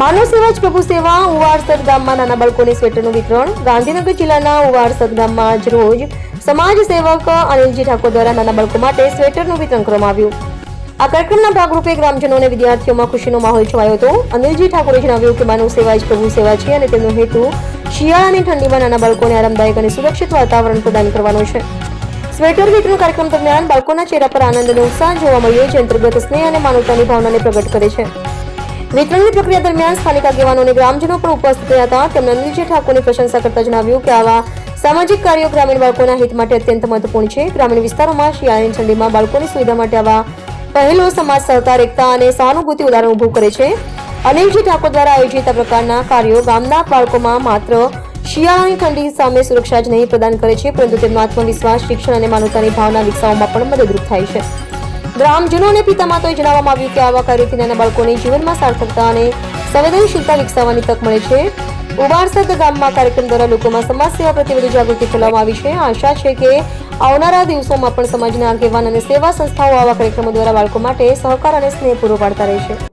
માનવ સેવા જ પ્રભુ સેવા ઉવારસદ ગામમાં નાના બાળકોને સ્વેટરનું વિતરણ. ગાંધીનગર જિલ્લાના ઉવારસદ ગામમાં આજ રોજ સમાજ સેવક અનિલજી ઠાકોર દ્વારા નાના બાળકો માટે સ્વેટરનું વિતરણ કરવામાં આવ્યું. આ કાર્યક્રમના ભાગરૂપે ગ્રામજનો અને વિદ્યાર્થીઓમાં ખુશીનો માહોલ છવાયો હતો. અનિલજી ઠાકોરે જણાવ્યું કે માનવ સેવા જ પ્રભુ સેવા છે અને તેમનો હેતુ શિયાળાની ઠંડીમાં નાના બાળકોને આરામદાયક અને સુરક્ષિત વાતાવરણ પ્રદાન કરવાનો છે. સ્વેટર વિતરણ કાર્યક્રમ દરમિયાન બાળકોના ચહેરા પર આનંદ અને ઉત્સાહ જોવા મળ્યો, જે અંતર્ગત સ્નેહ અને માનવતાની ભાવનાને પ્રગટ કરે છે. વિતરણની પ્રક્રિયા દરમિયાન સ્થાનિક આગેવાનો અને ગ્રામજનો પણ ઉપસ્થિત રહ્યા હતા. તેમણે અનિલજી ઠાકોરની પ્રશંસા કરતા જણાવ્યું કે આવા સામાજિક કાર્યો ગ્રામીણ બાળકોના હિત માટે અત્યંત મહત્વપૂર્ણ છે. ગ્રામીણ વિસ્તારોમાં શિયાળાની ઠંડીમાં બાળકોની સુવિધા માટે આવા પહેલો સમાજ, સહકાર, એકતા અને સહાનુભૂતિ ઉદાહરણ ઊભું કરે છે. અનિલજી ઠાકોર દ્વારા આયોજિત આ પ્રકારના કાર્યો ગામના બાળકોમાં માત્ર શિયાળાની ઠંડી સામે સુરક્ષા જ નહીં પ્રદાન કરે છે, પરંતુ તેમનો આત્મવિશ્વાસ, શિક્ષણ અને માનવતાની ભાવના વિકસાવવામાં પણ મદદરૂપ થાય છે. ગ્રામજનો અને પિતામાતાએ જણાવવામાં આવ્યું કે આવા કાર્યથી નાના બાળકોને જીવનમાં સાર્થકતા અને સંવેદનશીલતા વિકસાવવાની તક મળે છે. ઉબારસદ ગામમાં કાર્યક્રમ દ્વારા લોકોમાં સમાજ સેવા પ્રત્યે વધુ જાગૃતિ ફેલાવવામાં આવી છે. આશા છે કે આવનારા દિવસોમાં પણ સમાજના આગેવાન અને સેવા સંસ્થાઓ આવા કાર્યક્રમો દ્વારા બાળકો માટે સહકાર અને સ્નેહ પૂરો પાડતા રહેશે.